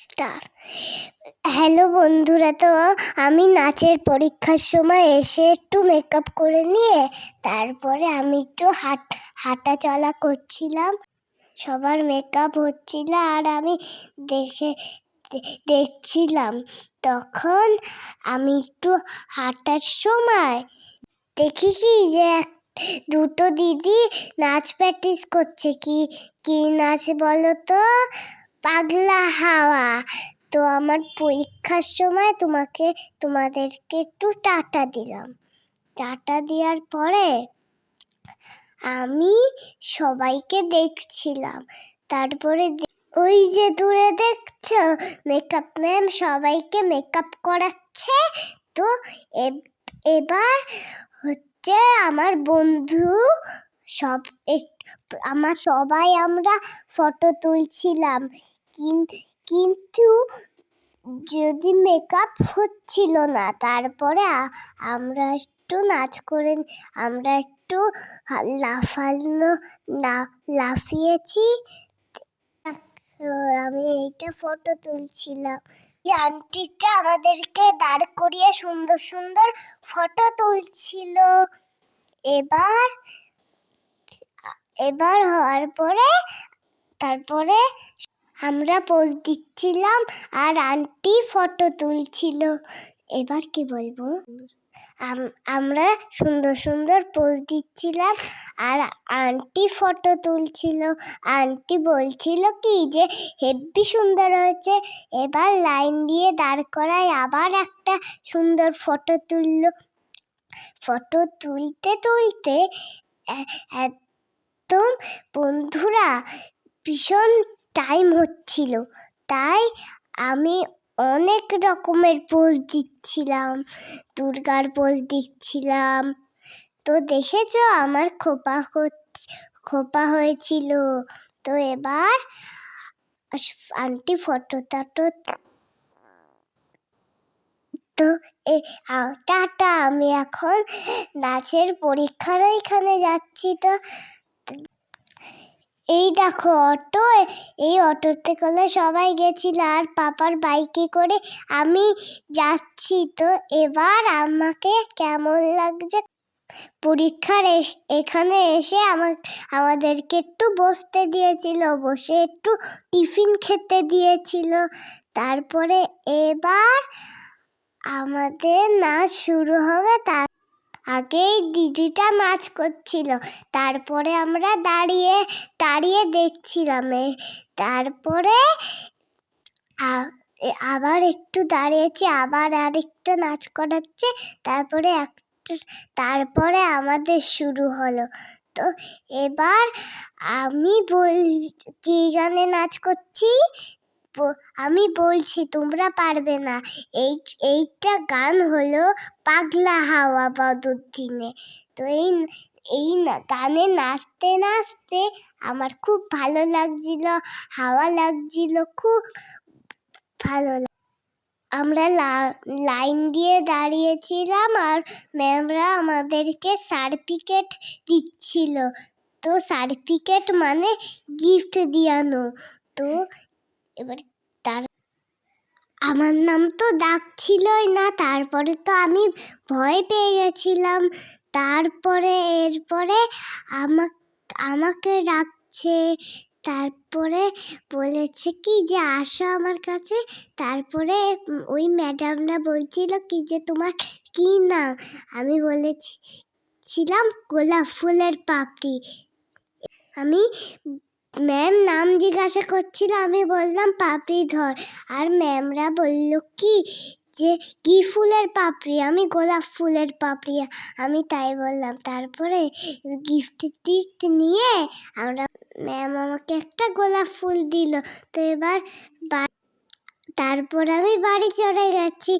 Star hello বন্ধুরা তো, আমি নাচের পরীক্ষার সময় এসে একটু মেকআপ করে নিয়ে, তারপরে আমি একটু হাট হাঁটা চলা করছিলাম। সবার মেকআপ হচ্ছিল আর আমি দেখে দেখছিলাম। তখন আমি একটু হাঁটার সময় দেখি কি যে দুটো দিদি নাচ প্র্যাকটিস করছে। কি কি নাচ বলো তো পাগলা হাওয়া। তো আমার পরীক্ষার সময় তোমাকে, তোমাদেরকে একটু টাটা দিলাম। টাটা দেওয়ার পরে আমি সবাইকে দেখছিলাম। তারপরে ওই যে দূরে দেখছ মেকআপ ম্যাম সবাইকে মেকআপ করাচ্ছে। তো এব- এবার হচ্ছে আমার বন্ধু সব আমার সবাই আমরা ফটো তুলছিলাম। কিন্তু যদি মেকআপ হচ্ছিল না, তারপরে আমরা একটু নাচ করে আমরা একটু লাফানো লাফিয়েছি। আমি এইটা ফটো তুলছিলাম। এই আন্টিটা আমাদেরকে দাঁড় করিয়ে সুন্দর সুন্দর ফটো তুলছিল। এবার এবার হওয়ার পরে, তারপরে আমরা পোজ দিচ্ছিলাম আর আন্টি ফটো তুলছিল। এবার কি বলব? আম- আমরা সুন্দর সুন্দর পোজ দিচ্ছিলাম আর আন্টি ফটো তুলছিল। আন্টি বলছিল কি যে, হেব্বি সুন্দর হয়েছে। এবার লাইন দিয়ে দাঁড় করায় আবার একটা সুন্দর ফটো তুললো। ফটো তুলতে তুলতে একদম বন্ধুরা ভীষণ টাইম হচ্ছিল। তাই আমি অনেক রকমের পোজ দিচ্ছিলাম, দুর্গার পোজ দিচ্ছিলাম। তো দেখেছ আমার খোপা খোপা হয়েছিল। তো এবার আন্টি ফটো টাটো তো এ টাটা, আমি এখন নাচের পরীক্ষার ওইখানে যাচ্ছি। তো এই দেখো অটো, এই অটোতে করে সবাই গেছিল আর পাপার বাইকে করে আমি যাচ্ছি। তো এবার আমাকে কেমন লাগছে? পরীক্ষার এখানে এসে আমার আমাদেরকে একটু বসতে দিয়েছিল, বসে একটু টিফিন খেতে দিয়েছিল। তারপরে এবার আমাদের নাচ শুরু হবে, তার আগেই দিদিটা নাচ করছিল। তারপরে আমরা দাঁড়িয়ে দাঁড়িয়ে দেখছিলাম। তারপরে আবার একটু দাঁড়িয়েছি, আবার আরেকটু নাচ করাচ্ছে, তারপরে একটা, তারপরে আমাদের শুরু হলো। তো এবার আমি বল, কি গানে নাচ করছি? আমি বলছি, তোমরা পারবে না। এই, এইটা গান হলো পাগলা হাওয়া বদুদ্দিনে তো এই এই গানে নাচতে নাচতে আমার খুব ভালো লাগছিল, হাওয়া লাগছিল, খুব ভালো আমরা লাইন দিয়ে দাঁড়িয়েছিলাম আর ম্যামরা আমাদেরকে সার্টিফিকেট দিচ্ছিল। তো সার্টিফিকেট মানে গিফট দিয়ানো। তো এবার তার আমার নাম তো ডাকছিলই না, তারপরে তো আমি ভয় পেয়ে গেছিলাম। তারপরে, এরপরে আমাক, আমাকে ডাকছে তারপরে বলেছে কি যে আসো আমার কাছে। তারপরে ওই ম্যাডামরা বলছিল কি যে তোমার কি নাম? আমি বলেছি, ছিলাম গোলাপ ফুলের পাপড়ি। আমি ম্যাম নাম জিজ্ঞাসা করছিল, আমি বললাম, পাপড়ি ধর। আর ম্যামরা বলল, কি? যে, কি ফুলের পাপড়ি? আমি গোলাপ ফুলের পাপড়ি। আমি তাই বললাম। তারপরে গিফট টিফট নিয়ে আমরা ম্যাম আমাকে একটা গোলাপ ফুল দিল। তো এবার তারপর আমি বাড়ি চলে গেছি।